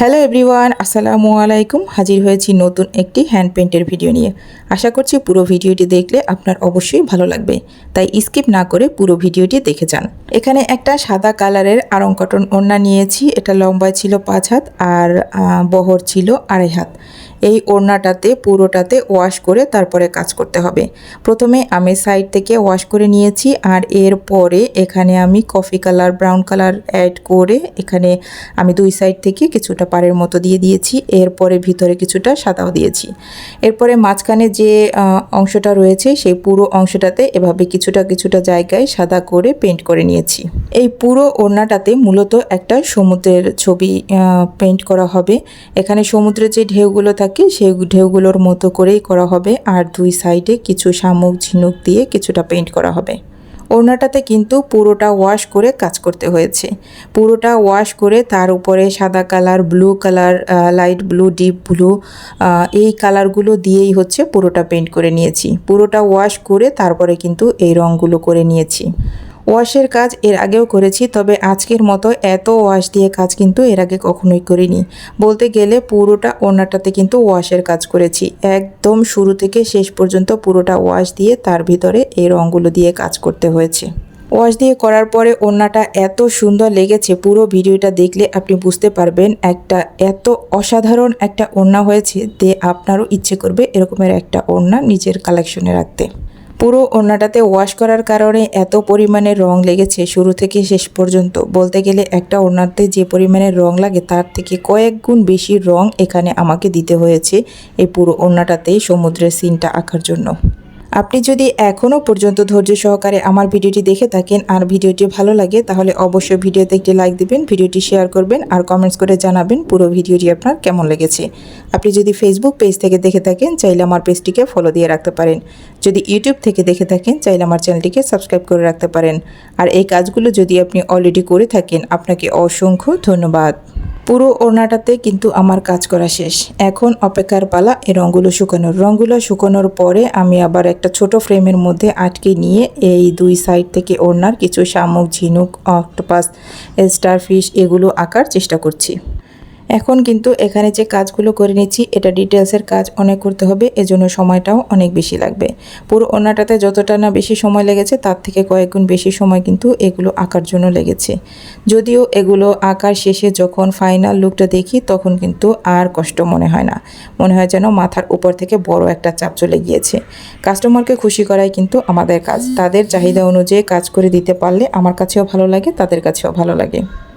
Hello everyone আসসালামু আলাইকুম হাজির হয়েছি নতুন একটি হ্যান্ড পেন্টের ভিডিও নিয়ে। আশা করছি পুরো ভিডিওটি দেখলে আপনার অবশ্যই ভালো লাগবে। তাই স্কিপ না করে পুরো ভিডিওটি দেখে যান। এখানে একটা সাদা কালারের আরং কটন ওড়না নিয়েছি। এটা লম্বায় ছিল পাঁচ হাত আর বহর ছিল আড়াই হাত। এই ওড়নাটাতে, পুরোটাতে ওয়াশ করে তারপরে কাজ করতে হবে। প্রথমে আমি সাইড থেকে ওয়াশ করে নিয়েছি আর এরপরে এখানে আমি coffee colour brown colour add করে এখানে আমি দুই সাইড থেকে কিছুটা পাড়ের মতো দিয়ে দিয়েছি। এরপরে ভিতরে কিছুটা সাদাও দিয়েছি। এরপরে মাঝখানে যে অংশটা রয়েছে, সেই পুরো অংশটাতে এভাবে কিছুটা কিছুটা জায়গায় সাদা করে পেন্ট করে নিয়েছি। এই পুরো ওড়নাটাতে মূলত একটা সমুদ্রের ছবি পেন্ট করা হবে। এখানে সমুদ্রের যে ঢেউগুলো থাকে, সেই ঢেউগুলোর মতো করেই করা হবে। আর দুই সাইডে কিছু শামুক, ঝিনুক দিয়ে কিছুটা পেন্ট করা হবে। ওড়নাটাতে কিন্তু পুরোটা ওয়াশ করে কাজ করতে হয়েছে। পুরোটা ওয়াশ করে তার উপরে সাদা colour blue colour light blue deep blue এই কালারগুলো দিয়েই হচ্ছে পুরোটা পেন্ট করে নিয়েছি। পুরোটা ওয়াশ করে তারপরে কিন্তু এই রঙগুলো করে নিয়েছি। ওয়াশের কাজ এর আগেও করেছি, তবে আজকের মতো এত ওয়াশ দিয়ে কাজ কিন্তু এর আগে কখনোই করিনি। বলতে গেলে পুরোটা ওড়নাটাতে কিন্তু ওয়াশের কাজ করেছি। একদম শুরু থেকে শেষ পর্যন্ত পুরোটা ওয়াশ দিয়ে তার ভিতরে এই রঙগুলো দিয়ে কাজ করতে হয়েছে। ওয়াশ দিয়ে করার পরে ওড়নাটা এত সুন্দর লেগেছে, পুরো ভিডিওটা দেখলে আপনি বুঝতে পারবেন একটা এত অসাধারণ একটা ওড়না হয়েছে যে আপনারও ইচ্ছে করবে এরকমের একটা ওড়না নিজের কালেকশনে রাখতে। পুরো ওড়নাটাতে ওয়াশ করার কারণে এত পরিমাণে রং লেগেছে শুরু থেকে শেষ পর্যন্ত। বলতে গেলে একটা ওড়নাতে যে পরিমাণে রং লাগে তার থেকে কয়েক গুণ বেশি রং এখানে আমাকে দিতে হয়েছে এই পুরো ওড়নাটাতেই সমুদ্রের সিনটা আঁকার জন্য। আপনি যদি এখনও পর্যন্ত ধৈর্য সহকারে আমার ভিডিওটি দেখে থাকেন আর ভিডিওটি ভালো লাগে, তাহলে অবশ্যই ভিডিওতে একটি লাইক দিবেন, ভিডিওটি শেয়ার করবেন আর কমেন্টস করে জানাবেন পুরো ভিডিওটি আপনার কেমন লেগেছে। আপনি যদি ফেসবুক পেজ থেকে দেখে থাকেন, চাইলে আমার পেজটিকে ফলো দিয়ে রাখতে পারেন। যদি ইউটিউব থেকে দেখে থাকেন, চাইলে আমার চ্যানেলটিকে সাবস্ক্রাইব করে রাখতে পারেন। আর এই কাজগুলো যদি আপনি অলরেডি করে থাকেন, আপনাকে অসংখ্য ধন্যবাদ। পুরো ওড়নাটাতে কিন্তু আমার কাজ করা শেষ। এখন অপেক্ষার পালা এই রঙগুলো শুকানোর। রঙগুলো শুকানোর পরে আমি আবার একটা ছোট ফ্রেমের মধ্যে আটকে নিয়ে এই দুই সাইড থেকে ওড়নার কিছু শামুক, ঝিনুক, অক্টোপাস, স্টারফিশ এগুলো আঁকার চেষ্টা করছি। এখন কিন্তু এখানে যে কাজগুলো করে নিচ্ছি, এটা ডিটেলসের কাজ অনেক করতে হবে, এজন্য সময়টাও অনেক বেশি লাগবে। পুরো ওনাটাতে যতটা না বেশি সময় লেগেছে, তার থেকে কয়েক গুণ বেশি সময় কিন্তু এগুলো আঁকার জন্য লেগেছে। যদিও এগুলো আঁকার শেষে যখন ফাইনাল লুকটা দেখি, তখন কিন্তু আর কষ্ট মনে হয় না। মনে হয় যেন মাথার উপর থেকে বড় একটা চাপ চলে গিয়েছে। কাস্টমারকে খুশি করাই কিন্তু আমাদের কাজ। তাদের চাহিদা অনুযায়ী কাজ করে দিতে পারলে আমার কাছেও ভালো লাগে, তাদের কাছেও ভালো লাগে।